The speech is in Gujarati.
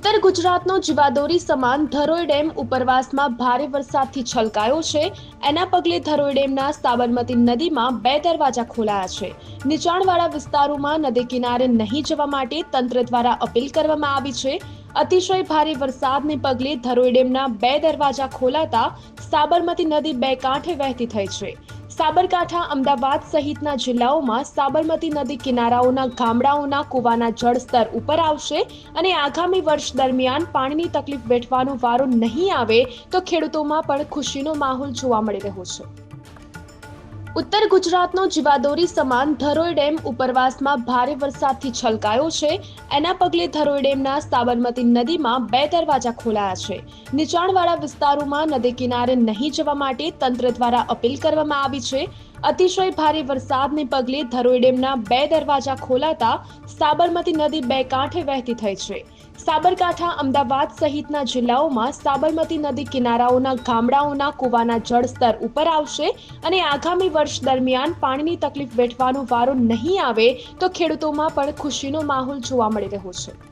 ગુજરાતનો જીવાદોરી સમાન ધરોઈ ડેમ ઉપરવાસમાં ભારે વરસાદથી છલકાયો છે. એના પગલે ધરોઈ ડેમના સાબરમતી નદીમાં બે દરવાજા ખોલાયા છે. નીચાણવાળા વિસ્તારોમાં નદી કિનારે નહીં જવા માટે તંત્ર દ્વારા અપીલ કરવામાં આવી છે. અતિશય ભારે વરસાદને પગલે ધરોઈ ડેમના બે દરવાજા ખોલાતા સાબરમતી નદી બે કાંઠે વહેતી થઈ છે. સાબરકાંઠા, અમદાવાદ સહિતના જિલ્લાઓમાં સાબરમતી નદી કિનારાઓના ગામડાઓના કૂવાના જળસ્તર ઉપર આવશે અને આગામી વર્ષ દરમિયાન પાણીની તકલીફ વેઠવાનો વારો નહીં આવે તો ખેડૂતોમાં પણ ખુશીનો માહોલ જોવા મળી રહ્યો છે. ઉત્તર ગુજરાતનો જીવાદોરી સમાન ધરોઈ ડેમ ઉપરવાસમાં ભારે વરસાદથી છલકાયો છે. એના પગલે ધરોઈ ડેમના સાબરમતી નદીમાં બે દરવાજા ખોલાયા છે. નીચાણવાળા વિસ્તારોમાં નદી કિનારે નહીં જવા માટે તંત્ર દ્વારા અપીલ કરવામાં આવી છે. અતિશય ભારે વરસાદને પગલે ધરોઈ ડેમના બે દરવાજા ખોલાતા સાબરમતી નદી બે કાંઠે વહેતી થઈ છે. સાબરકાંઠા, અમદાવાદ સહિતના જિલ્લાઓમાં સાબરમતી નદી કિનારાઓના ગામડાઓના કૂવાના જળસ્તર ઉપર આવશે અને આગામી વર્ષ દરમિયાન પાણીની તકલીફ વેઠવાનો વારો નહીં આવે તો ખેડૂતોમાં પણ ખુશીનો માહોલ જોવા મળી રહ્યો છે.